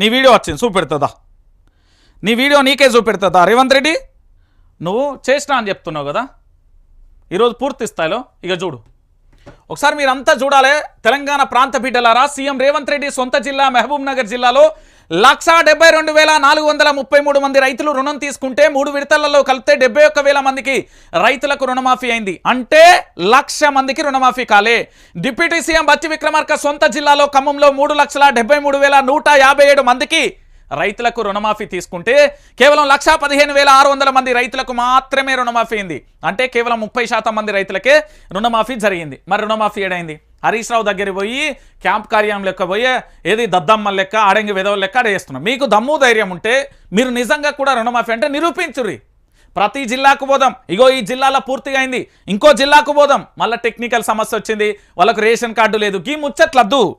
నీ వీడియో వచ్చింది చూపెడుతుందా? నీ వీడియో నీకే చూపెడుతుందా? రేవంత్ రెడ్డి? నువ్వు చేసినా అని చెప్తున్నావు కదా? ఈరోజు పూర్తి స్థాయిలో ఇక చూడు. ఒకసారి మీరంతా చూడాలి తెలంగాణ ప్రాంత బిడ్డలారా సీఎం రేవంత్ రెడ్డి సొంత జిల్లా మహబూబ్ నగర్ జిల్లాలో లక్షా డెబ్బై రెండు వేల నాలుగు వందల ముప్పై మూడు మంది రైతులు రుణం తీసుకుంటే మూడు విడతలలో కలిపితే డెబ్బై ఒక్క వేల మందికి రైతులకు రుణమాఫీ అయింది. అంటే లక్ష మందికి రుణమాఫీ కాలే. డిప్యూటీ సీఎం బచ్చి విక్రమార్క సొంత జిల్లాలో ఖమ్మంలో మూడు లక్షల డెబ్బై మూడు వేల నూట యాభై ఏడు మందికి రైతులకు రుణమాఫీ తీసుకుంటే కేవలం లక్షా పదిహేను వేల ఆరు వందల మంది రైతులకు మాత్రమే రుణమాఫీ అయింది. అంటే కేవలం ముప్పై శాతం మంది రైతులకే రుణమాఫీ జరిగింది. మరి రుణమాఫీ ఏడైంది? హరీష్ రావు దగ్గర పోయి క్యాంప్ కార్యం లెక్క పోయి ఏది దద్దమ్మ లెక్క ఆడంగి విధవ లెక్క అడేస్తున్నాం మీకు దమ్ము ధైర్యం ఉంటే మీరు నిజంగా కూడా రుణమాఫీ అంటే నిరూపించుర్రి. ప్రతి జిల్లాకు పోదాం. ఇగో ఈ జిల్లాలో పూర్తిగా అయింది. ఇంకో జిల్లాకు పోదాం. మళ్ళీ టెక్నికల్ సమస్య వచ్చింది. వాళ్ళకు రేషన్ కార్డు లేదు. గీ ముచ్చట్లద్దు.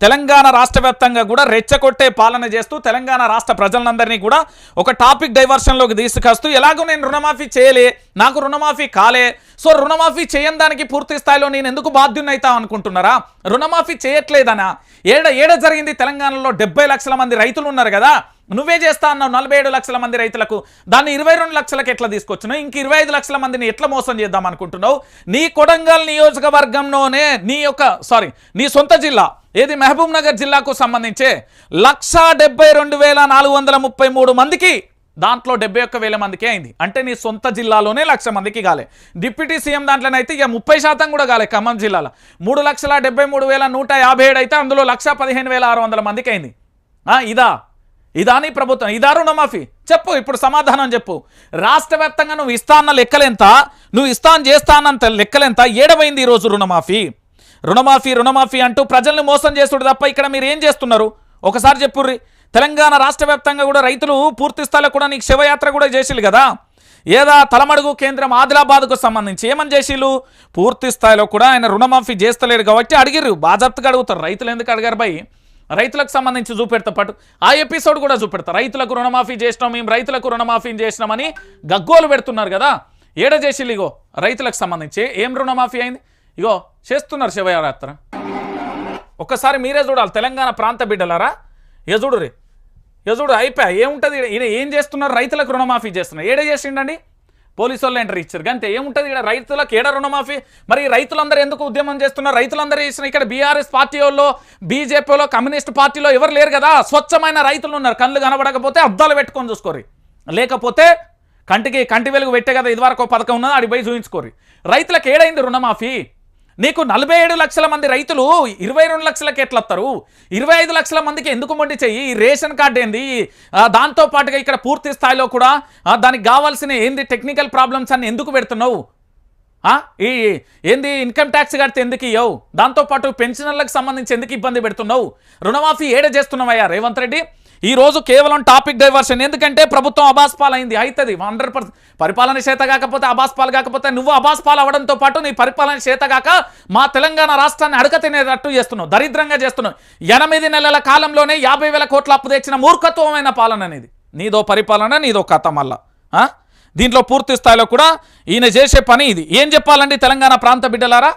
తెలంగాణ రాష్ట్ర వ్యాప్తంగా కూడా రెచ్చగొట్టే పాలన చేస్తూ తెలంగాణ రాష్ట్ర ప్రజలందరినీ కూడా ఒక టాపిక్ డైవర్షన్లోకి తీసుకొస్తూ ఎలాగో నేను రుణమాఫీ చేయలే నాకు రుణమాఫీ కాలే సో రుణమాఫీ చేయని దానికి పూర్తి స్థాయిలో నేను ఎందుకు బాధ్యున్నైతా అనుకుంటున్నారా? రుణమాఫీ చేయట్లేదనా? ఏడ ఏడ జరిగింది? తెలంగాణలో డెబ్బై లక్షల మంది రైతులు ఉన్నారు కదా నువ్వే చేస్తా అన్నావు నలభై ఏడు లక్షల మంది రైతులకు దాన్ని ఇరవై రెండు లక్షలకు ఎట్లా తీసుకొచ్చినావు? ఇంక ఇరవై ఐదు లక్షల మందిని ఎట్లా మోసం చేద్దాం అనుకుంటున్నావు? నీ కొడంగల్ నియోజకవర్గంలోనే నీ యొక్క సారీ నీ సొంత జిల్లా ఏది మహబూబ్ నగర్ జిల్లాకు సంబంధించే లక్షా డెబ్బై రెండు వేల నాలుగు వందల ముప్పై మూడు మందికి దాంట్లో డెబ్బై ఒక్క వేల మందికి అయింది. అంటే నీ సొంత జిల్లాలోనే లక్ష మందికి కాలే. డిప్యూటీ సీఎం దాంట్లోనైతే ఇక ముప్పై శాతం కూడా కాలే ఖమ్మం జిల్లాలో. మూడు లక్షల డెబ్బై మూడు వేల నూట యాభై ఏడు అయితే అందులో లక్ష పదిహేను వేల ఆరు వందల మందికి అయింది. ఇదా? ఇదా నీ ప్రభుత్వం? ఇదా రుణమాఫీ? చెప్పు ఇప్పుడు సమాధానం చెప్పు. రాష్ట్ర వ్యాప్తంగా నువ్వు ఇస్తా అన్న లెక్కలెంత? నువ్వు ఇస్తా అని చేస్తా అన్నంత లెక్కలెంత? ఏడవైంది ఈరోజు రుణమాఫీ? రుణమాఫీ రుణమాఫీ అంటూ ప్రజల్ని మోసం చేస్తుడు తప్ప ఇక్కడ మీరు ఏం చేస్తున్నారు? ఒకసారి చెప్పుర్రి. తెలంగాణ రాష్ట్ర వ్యాప్తంగా కూడా రైతులు పూర్తి స్థాయిలో కూడా నీకు శివయాత్ర కూడా చేసిల్లు కదా? ఏదా తలమడుగు కేంద్రం ఆదిలాబాద్కు సంబంధించి ఏమని చేసిళ్ళు? పూర్తి స్థాయిలో కూడా ఆయన రుణమాఫీ చేస్తలేరు కాబట్టి అడిగిర్రు. బాజప్తగా అడుగుతారు. రైతులు ఎందుకు అడిగారు భయ్? రైతులకు సంబంధించి చూపెడతా పాటు ఆ ఎపిసోడ్ కూడా చూపెడతా. రైతులకు రుణమాఫీ చేసినాం మేము రైతులకు రుణమాఫీ చేసినామని గగ్గోలు పెడుతున్నారు కదా? ఏడ చేసిల్లు ఇగో? రైతులకు సంబంధించి ఏం రుణమాఫీ అయింది? ఇగో చేస్తున్నారు శివయాత్ర ఒక్కసారి మీరే చూడాలి తెలంగాణ ప్రాంత బిడ్డలారా? ఇక రే ఇక అయిపోయా ఏముంటుంది ఈయన ఏం చేస్తున్నారు? రైతులకు రుణమాఫీ చేస్తున్నారు. ఏడే చేసిండండి? పోలీసు వాళ్ళు ఎంటర్ ఇచ్చారు అంతే ఏముంటుంది ఇక్కడ రైతులకు ఏడ రుణమాఫీ? మరి రైతులందరూ ఎందుకు ఉద్యమం చేస్తున్నారు? రైతులందరూ చేసిన ఇక్కడ బీఆర్ఎస్ పార్టీ వాళ్ళు బీజేపీలో కమ్యూనిస్ట్ పార్టీలో ఎవరు లేరు కదా? స్వచ్ఛమైన రైతులు ఉన్నారు. కళ్ళు కనబడకపోతే అద్దాలు పెట్టుకొని చూసుకోరు లేకపోతే కంటికి కంటి వెలుగు పెట్టే కదా ఇదివరకు ఒక పథకం ఉన్నది ఆడికి పోయి చూపించుకోరు రైతులకు ఏడైంది రుణమాఫీ? నీకు నలభై ఏడు లక్షల మంది రైతులు ఇరవై రెండు లక్షలకి ఎట్లా వస్తారు ఇరవై ఐదు లక్షల మందికి ఎందుకు మొండి చెయ్యి? ఈ రేషన్ కార్డు ఏంది? దాంతోపాటుగా ఇక్కడ పూర్తి స్థాయిలో కూడా దానికి కావాల్సిన ఏంది టెక్నికల్ ప్రాబ్లమ్స్ అని ఎందుకు పెడుతున్నావు? ఈ ఏంది ఇన్కమ్ ట్యాక్స్ కడితే ఎందుకు ఇవ్వవు దాంతోపాటు పెన్షనర్లకు సంబంధించి ఎందుకు ఇబ్బంది పెడుతున్నావు? రుణమాఫీ ఏడ చేస్తున్నావయ్యా రేవంత్ రెడ్డి? ఈరోజు కేవలం టాపిక్ డైవర్షన్. ఎందుకంటే ప్రభుత్వం అబాస్పాల్ అయింది అవుతుంది హండ్రెడ్ పరిపాలన చేత కాకపోతే అబాస్పాల్ కాకపోతే నువ్వు అబాస్పాల్ అవడంతో పాటు నీ పరిపాలన చేత కాక మా తెలంగాణ రాష్ట్రాన్ని అడక తినేటట్టు చేస్తున్నావు. దరిద్రంగా చేస్తున్నావు. ఎనిమిది నెలల కాలంలోనే యాభై వేల కోట్ల అప్పు తెచ్చిన మూర్ఖత్వమైన పాలన అనేది. నీదో పరిపాలన నీదో కథ మళ్ళా. దీంట్లో పూర్తి స్థాయిలో కూడా ఈయన చేసే పని ఇది. ఏం చెప్పాలండి తెలంగాణ ప్రాంత బిడ్డలారా?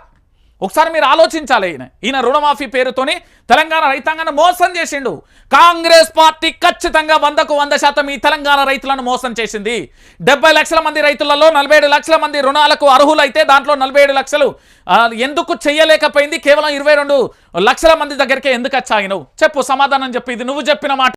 ఒకసారి మీరు ఆలోచించాలి ఈయన. ఈయన రుణమాఫీ పేరుతోని తెలంగాణ రైతాంగాన్ని మోసం చేసిండు. కాంగ్రెస్ పార్టీ ఖచ్చితంగా వందకు వంద శాతం ఈ తెలంగాణ రైతులను మోసం చేసింది. డెబ్బై లక్షల మంది రైతులలో నలభై లక్షల మంది రుణాలకు అర్హులైతే దాంట్లో నలభై లక్షలు ఎందుకు చెయ్యలేకపోయింది? కేవలం ఇరవై రెండు లక్షల మంది దగ్గరికే ఎందుకు వచ్చాయి చెప్పు సమాధానం చెప్పు. ఇది నువ్వు చెప్పిన మాట